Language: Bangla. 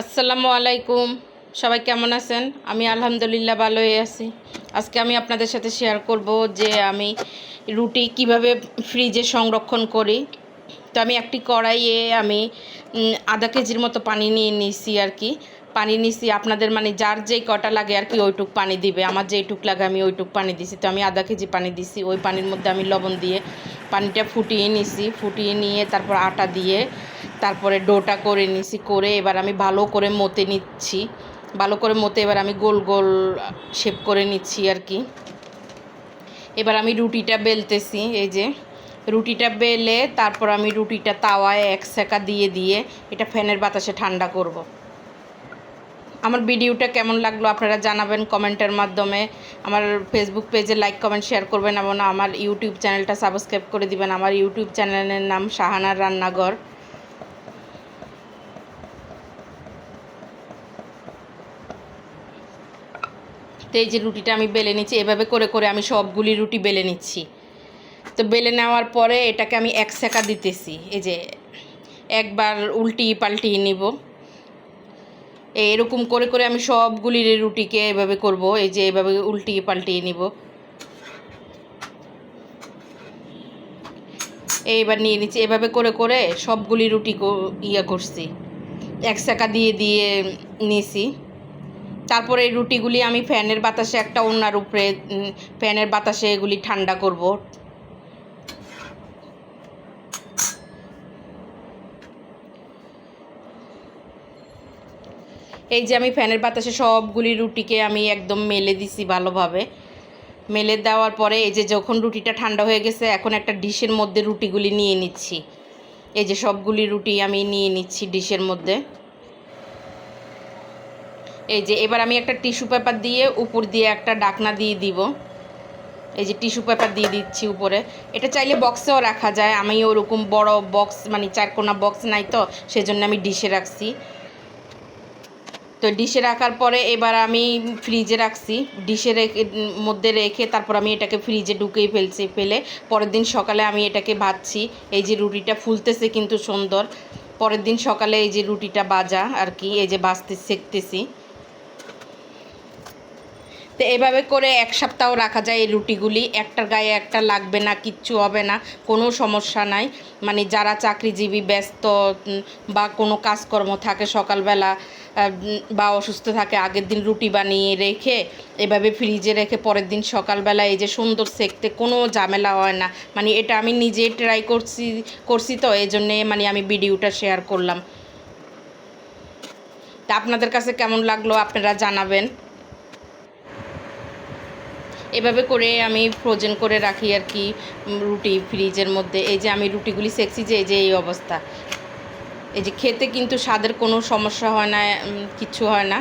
আসসালামু আলাইকুম। সবাই কেমন আছেন? আমি আলহামদুলিল্লাহ ভালোই আছি। আজকে আমি আপনাদের সাথে শেয়ার করব যে আমি রুটি কীভাবে ফ্রিজে সংরক্ষণ করি। তো আমি একটি কড়াইয়ে আমি আধা কেজির মতো পানি নিয়ে নিছি আর কি। পানি নিছি, আপনাদের মানে যার যেই কটা লাগে আর কি ওইটুক পানি দিবে। আমার যেইটুক লাগে আমি ওইটুক পানি দিছি। তো আমি আধা কেজি পানি দিছি। ওই পানির মধ্যে আমি লবণ দিয়ে পানিটা ফুটিয়ে নিছি। ফুটিয়ে নিয়ে তারপর আটা দিয়ে তারপরে ডোটা করে নিছি, করে এবার আমি ভালো করে মতে নিচ্ছি। ভালো করে মতে এবার আমি গোল গোল শেপ করে নিচ্ছি আর কি। এবার আমি রুটিটা বেলতেছি, এই যে। রুটিটা বেলে তারপর আমি রুটিটা তাওয়ায় এক সেকা দিয়ে দিয়ে এটা ফ্যানের বাতাসে ঠান্ডা করব। আমার ভিডিওটা কেমন লাগল আপনারা জানাবেন কমেন্টের মাধ্যমে। আমার ফেসবুক পেজে লাইক কমেন্ট শেয়ার করবেন এবং আমার ইউটিউব চ্যানেলটা সাবস্ক্রাইব করে দিবেন। আমার ইউটিউব চ্যানেলের নাম শাহানার রান্নাঘর। তো এই যে রুটিটা আমি বেলে নিচ্ছি, এভাবে করে করে আমি সবগুলি রুটি বেলে নিচ্ছি। তো বেলে নেওয়ার পরে এটাকে আমি এক সেকা দিতেছি, এই যে একবার উল্টি পাল্টিয়ে নিব। এরকম করে করে আমি সবগুলির রুটিকে এভাবে করব, এই যে এভাবে উল্টিয়ে পাল্টিয়ে নিব। এইবার নিয়ে নিচ্ছি, এভাবে করে করে সবগুলি রুটি ইয়ে করছি। এক সেকা দিয়ে দিয়ে নিছি। তারপরে এই রুটিগুলি আমি ফ্যানের বাতাসে একটা ওনার উপরে ফ্যানের বাতাসে এগুলি ঠান্ডা করব। এই যে আমি ফ্যানের বাতাসে সবগুলি রুটিকে আমি একদম মেলে দিছি ভালোভাবে। মেলে দেওয়ার পরে এই যে যখন রুটিটা ঠান্ডা হয়ে গেছে, এখন একটা ডিশের মধ্যে রুটিগুলি নিয়ে নিচ্ছি। এই যে সবগুলি রুটি আমি নিয়ে নিচ্ছি ডিশের মধ্যে। এই যে এবার আমি একটা টিস্যু পেপার দিয়ে উপর দিয়ে একটা ডাকনা দিয়ে দিব। এই যে টিস্যু পেপার দিয়ে দিচ্ছি উপরে। এটা চাইলে বক্সেও রাখা যায়। আমি ওরকম বড় বক্স মানে চারকোনা বক্স নাই তো, সেজন্য আমি ডিশে রাখছি। তো ডিশে রাখার পরে এবার আমি ফ্রিজে রাখছি। ডিশে রেখে, মধ্যে রেখে তারপর আমি এটাকে ফ্রিজে ঢুকেই ফেলছি, ফেলে পরের দিন সকালে আমি এটাকে ভাজছি। এই যে রুটিটা ফুলতেছে কিন্তু সুন্দর। পরের দিন সকালে এই যে রুটিটা বাজা আর কি, এই যে বাজতে সেকতেছি। তো এভাবে করে এক সপ্তাহ রাখা যায় এই রুটিগুলি। একটার গায়ে একটা লাগবে না, কিচ্ছু হবে না, কোনো সমস্যা নাই। মানে যারা চাকরিজীবী, ব্যস্ত বা কোনো কাজকর্ম থাকে সকালবেলা বা অসুস্থ থাকে, আগের দিন রুটি বানিয়ে রেখে এভাবে ফ্রিজে রেখে পরের দিন সকালবেলা এই যে সুন্দর সেকতে কোনো ঝামেলা হয় না। মানে এটা আমি নিজে ট্রাই করছি করছি তো এই জন্যে মানে আমি ভিডিওটা শেয়ার করলাম। তা আপনাদের কাছে কেমন লাগল? আপনারা জানাবেন। এভাবে করে আমি ফ্রোজেন করে রাখি আর কি রুটি ফ্রিজের মধ্যে। এই যে আমি রুটিগুলি সেকছি যে, এই যে এই অবস্থা। এই যে খেতে কিন্তু স্বাদের কোনো সমস্যা হয় না কিছু হয় না।